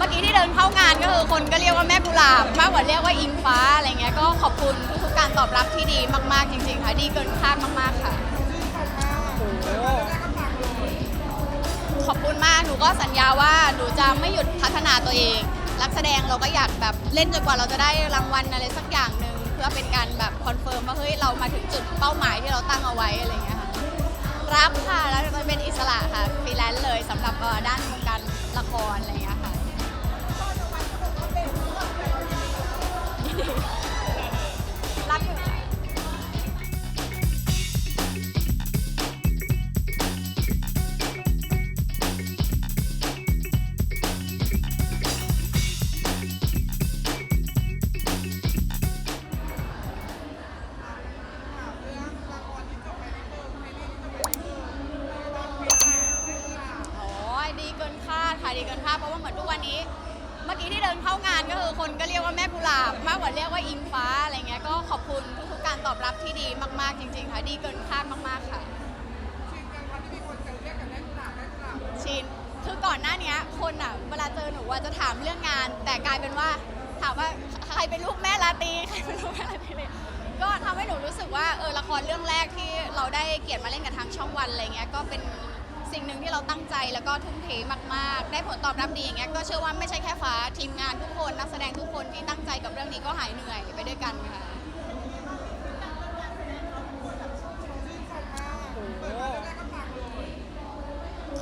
เมื่อกี้ที่เดินเข้างานก็คือคนก็เรียกว่าแม่กุหลาบมากกว่าเรียกว่าอิงฟ้าอะไรเงี้ยก็ขอบคุณทุกๆการตอบรับที่ดีมากๆจริงๆค่ะดีเกินคาดมากๆค่ะ ขอบคุณมาก หนูก็สัญญาว่าหนูจะไม่หยุดพัฒนาตัวเองนักแสดงเราก็อยากแบบเล่นจนกว่าเราจะได้รางวัลอะไรสักอย่างหนึ่งเพื่อเป็นการแบบคอนเฟิร์มว่าเฮ้ยเรามาถึงจุดเป้าหมายที่เราตั้งเอาไว้อะไรเงี้ยค่ะ รับค่ะ แล้วจะเป็นอิสระค่ะฟรีแลนซ์เลยสำหรับเอ่อด้านวงการละครอะไรเงี้ยค่ะ ดีเกินคาดเพราะว่าเหมือนทุกวันนี้ เมื่อกี้ที่เดินเข้างานก็คือคนก็เรียกว่าแม่กุหลาบ มากกว่าเรียกว่าอิงฟ้าอะไรเงี้ยก็ขอบคุณทุกๆการตอบรับที่ดีมากๆจริงๆค่ะดีเกินคาดมากๆค่ะชินคือก่อนหน้านี้คนอะเวลาเจอหนูว่าจะถามเรื่องงาน แต่กลายเป็นว่าถามว่าใครเป็นลูกแม่ลาตีใครเป็นลูกแม่ลาตีเลยก็ทำให้หนูรู้สึกว่าเออละครเรื่องแรกที่เราได้เกียรติมาเล่นกับทางช่องวันอะไรเงี้ยก็เป็น สิ่งหนึ่งที่เราตั้งใจแล้วก็ทุ่มเทมากๆ ได้ผลตอบรับดีอย่างเงี้ยก็เชื่อว่าไม่ใช่แค่ฟ้าทีมงานทุกคนนักแสดงทุกคนที่ตั้งใจกับเรื่องนี้ก็หายเหนื่อยไปด้วยกันค่ะ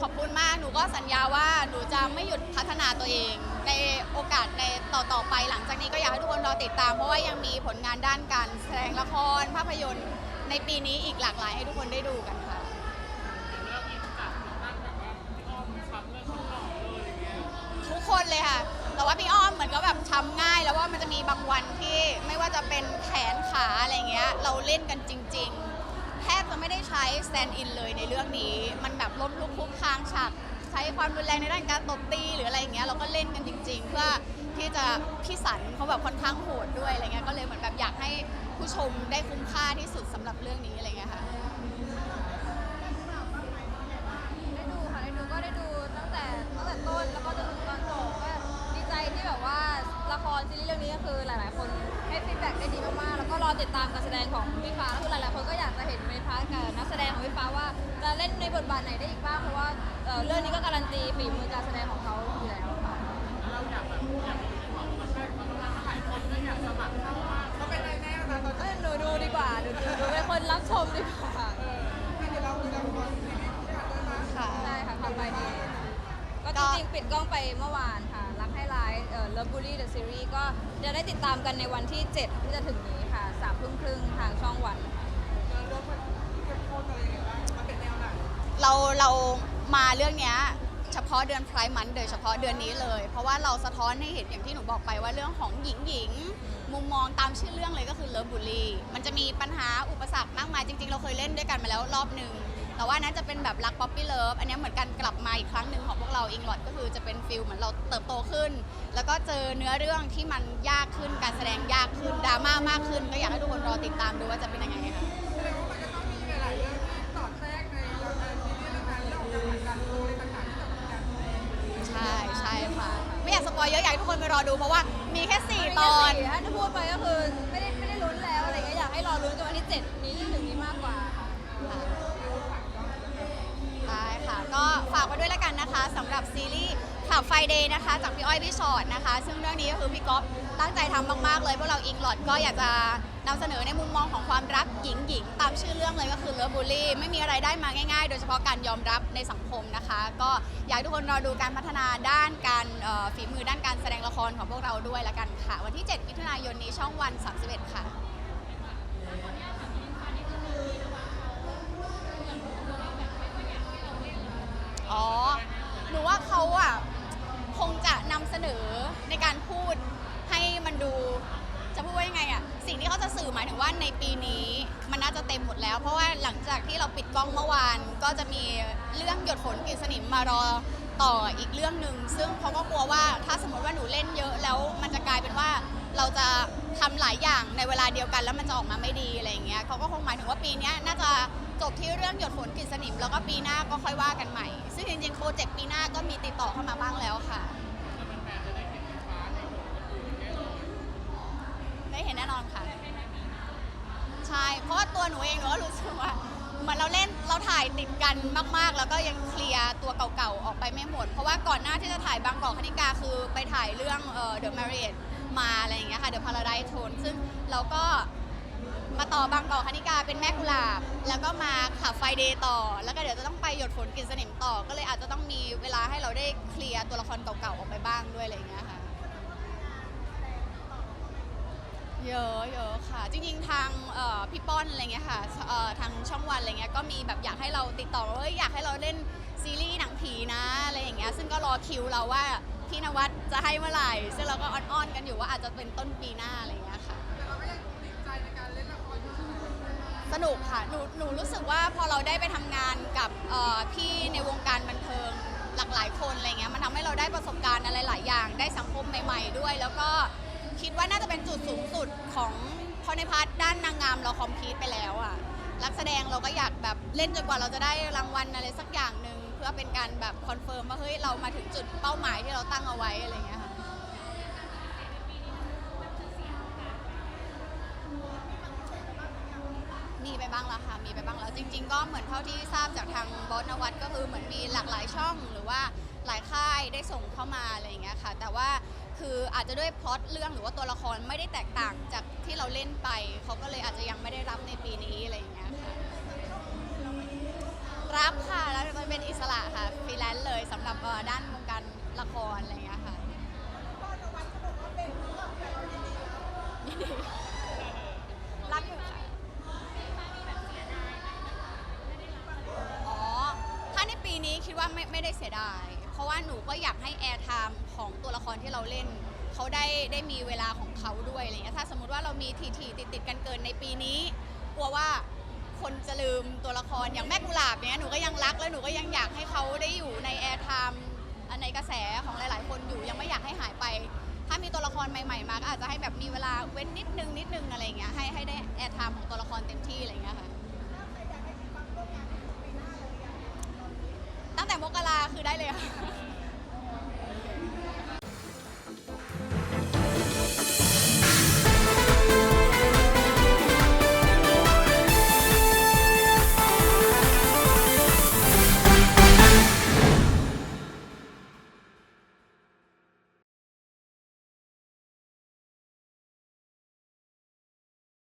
ขอบคุณมาก หนูก็สัญญาว่าหนูจะไม่หยุดพัฒนาตัวเอง ในโอกาสในต่อๆไปหลังจากนี้ก็อยากให้ทุกคนรอติดตาม เพราะว่ายังมีผลงานด้านการแสดงละครภาพยนตร์ ในปีนี้อีกหลากหลายให้ทุกคนได้ดูกันค่ะ อนก็แบบช้ำง่ายแล้วว่ามันจะมีบางวันที่ไม่ว่าจะเป็นแขนขาอะไรเงี้ยเราเล่นกันจริง ๆ แทบจะไม่ได้ใช้ stand in เลยในเรื่องนี้ มันแบบล้มลุกคลุกคลางฉากใช้ความรุนแรงในด้านการตบตีหรืออะไรเงี้ยเราก็เล่นกันจริง ๆ เพื่อที่จะพี่สันเขาแบบค่อนข้างโหดด้วยอะไรเงี้ยก็เลยเหมือนแบบอยากให้ผู้ชมได้คุ้มค่าที่สุดสำหรับเรื่องนี้อะไรเงี้ยค่ะ ตีฝีมือการแสดงของเขาอยู่แล้วค่ะเราอยากแบบอยากมีของมาช่วยขาทำงานหายคนก็อยากสมัครเข้ามาเขาเป็นอะไแน่นะตอนเอนี้อหนูดูดีกว่าดูดูดูเป็นคนรับชมดีกว่า ให้เดี๋ยวเราดูดังคนที่ผ่านด้วยนะค่ะ ใช่ค่ะทำไปดีก็จริงๆปิดกล้องไปเมื่อวานค่ะ รักให้ร้ายเอ่อ Love Bully The Series ก็จะได้ติดตามกันในวันที่ 7 ที่จะถึงนี้ค่ะสามพึ่งครึ่งทางช่องวันเราเรามาเรื่องเนี้ย เฉพาะเดือนไพร์มันโดยเฉพาะเดือนนี้เลย เพราะว่าเราสะท้อนให้เห็นอย่างที่หนูบอกไปว่าเรื่องของหญิงหญิงมุมมองตามชื่อเรื่องเลยก็คือเลิฟบุลีมันจะมีปัญหาอุปสรรคมากมายจริง ๆ เราเคยเล่นด้วยกันมาแล้วรอบหนึ่งแต่ว่านั้นจะเป็นแบบรักป๊อปปี้เลิฟอันนี้เหมือนกันกลับมาอีกครั้งหนึ่งของพวกเราอิงลอดก็คือจะเป็นฟิลเหมือนเราเติบโตขึ้น แล้วก็เจอเนื้อเรื่องที่มันยากขึ้นการแสดงยากขึ้นดราม่ามากขึ้น ก็อยากให้ทุกคนรอติดตามดูว่าจะเป็นยังไงค่ะ ปอยเยอะอยากให้ทุกคนไปรอดูเพราะว่ามีแค่4ตอน ถ้าพูดไปก็คือไม่ได้ไม่ได้ลุ้นแล้วอะไรเงี้ยอยากให้รอลุ้นกันวันที่7นี้ที่ถึงนี้มากกว่าค่ะใช่ค่ะ ก็ฝากไว้ด้วยแล้วกันนะคะสำหรับซีรีส์ข่าวไฟเดย์นะคะ จากพี่อ้อยพี่ชอตนะคะ ซึ่งเรื่องนี้ก็คือพี่ก๊อฟตั้งใจทำมาก ๆ เลยพวกเราอิงหลอดก็อยากจะ นำเสนอในมุมมองของความรักหญิงหญิงตามชื่อเรื่องเลยก็คือเลิฟบูลลี่ไม่มีอะไรได้มาง่ายๆ โดยเฉพาะการยอมรับในสังคมนะคะ ก็อยากทุกคนรอดูการพัฒนาด้านการฝีมือด้านการแสดงละครของพวกเราด้วยละกันค่ะ วันที่ 7 มิถุนายนนี้ช่องวัน 31 ค่ะ สิ่งที่เขาจะสื่อหมายถึงว่าในปีนี้มันน่าจะเต็มหมดแล้ว เพราะว่าหลังจากที่เราปิดกล้องเมื่อวาน ก็จะมีเรื่องหยดฝนกฤษณิมมารอต่ออีกเรื่องหนึ่งซึ่งเขาก็กลัวว่าถ้าสมมติว่าหนูเล่นเยอะแล้วมันจะกลายเป็นว่าเราจะทำหลายอย่างในเวลาเดียวกันแล้วมันจะออกมาไม่ดีอะไรอย่างเงี้ยเขาก็คงหมายถึงว่าปีเนี้ยน่าจะจบที่เรื่องหยดฝนกฤษณิมแล้วก็ปีหน้าก็ค่อยว่ากันใหม่ ซึ่งจริงๆโปรเจกต์ปีหน้าก็มีติดต่อเข้ามาบ้างแล้วค่ะ ได้เห็นแน่นอนค่ะ ใช่ เพราะว่าตัวหนูเองหนูก็รู้สึกว่าเหมือนเราเล่นเราถ่ายติดกันมากๆ แล้วก็ยังเคลียร์ตัวเก่าๆ ออกไปไม่หมด เพราะว่าก่อนหน้าที่จะถ่ายบางกอกคณิกาคือไปถ่ายเรื่องเอ่อ The Marriage มาอะไรอย่างเงี้ยค่ะ The Paradise Tone ซึ่งเราก็มาต่อบางกอกคณิกาเป็นแม่กุหลาบ แล้วก็มาขับไฟเดย์ต่อ แล้วก็เดี๋ยวจะต้องไปหยดฝนกินสนิมต่อ ก็เลยอาจจะต้องมีเวลาให้เราได้เคลียร์ตัวละครเก่าๆ ออกไปบ้างด้วยอะไรอย่างเงี้ยค่ะ เยอะเยอะค่ะ จริงๆ ทางเอ่อพี่ป้อนอะไรเงี้ยค่ะเอ่อทางช่องวันอะไรเงี้ยก็มีแบบอยากให้เราติดต่อว่าเอ้ยอยากให้เราเล่นซีรีส์หนังผีนะอะไรอย่างเงี้ยซึ่งก็รอคิวเราว่าพี่นวัดจะให้เมื่อไหร่ ซึ่งเราก็อ้อนๆกันอยู่ว่าอาจจะเป็นต้นปีหน้าอะไรเงี้ยค่ะสนุกค่ะ หนูหนูรู้สึกว่าพอเราได้ไปทำงานกับเอ่อพี่ในวงการบันเทิงหลากหลายคนอะไรเงี้ยมันทำให้เราได้ประสบการณ์อะไรหลายอย่าง ได้สังคมใหม่ ๆ ด้วย แล้วก็ คิดว่าน่าจะเป็นจุดสูงสุดของพราะในพาร์ทด้านนางงามเราคอมพีทไปแล้วอะนักแสดงเราก็อยากแบบเล่นจนกว่าเราจะได้รางวัลอะไรสักอย่างหนึ่งเพื่อเป็นการแบบคอนเฟิร์มว่าเฮ้ยเรามาถึงจุดเป้าหมายที่เราตั้งเอาไว้อะไรเงี้ยค่ะมีไปบ้างแล้วค่ะมีไปบ้างแล้วจริง ๆ ก็เหมือนเท่าที่ทราบจากทางบอสนวัตก็คือเหมือนมีหลากหลายช่องหรือว่าหลายค่ายได้ส่งเข้ามาอะไรอย่างเงี้ยค่ะ แต่ว่า คืออาจจะด้วยพล็อตเรื่องหรือว่าตัวละครไม่ได้แตกต่างจากที่เราเล่นไป เขาก็เลยอาจจะยังไม่ได้รับในปีนี้อะไรอย่างเงี้ยค่ะรับค่ะแล้วมันเป็นอิสระค่ะฟรีแลนซ์เลยสำหรับเอ่อด้านวงการละครอะไรอย่างเงี้ยค่ะ รับอยู่ค่ะอ๋อ ถ้าในปีนี้คิดว่าไม่ไม่ได้เสียดายเพ ราะว่าหนูก็อยากให้แอร์ไทม์ของตัวละครที่เราเล่น เขาได้ได้มีเวลาของเขาด้วยอะไรเงี้ยถ้าสมมติว่าเรามีทีทีติดติดกันเกินในปีนี้กลัวว่าคนจะลืมตัวละครอย่างแม่กุหลาบเนี้ยหนูก็ยังรักและหนูก็ยังอยากให้เขาได้อยู่ในแอร์ไทม์ในกระแสของหลาย ๆ คนอยู่ยังไม่อยากให้หายไป ถ้ามีตัวละครใหม่ ๆ มาก็อาจจะให้แบบมีเวลาเว้นนิดนึงนิดนึงอะไรเงี้ยให้ให้ได้แอร์ไทม์ของ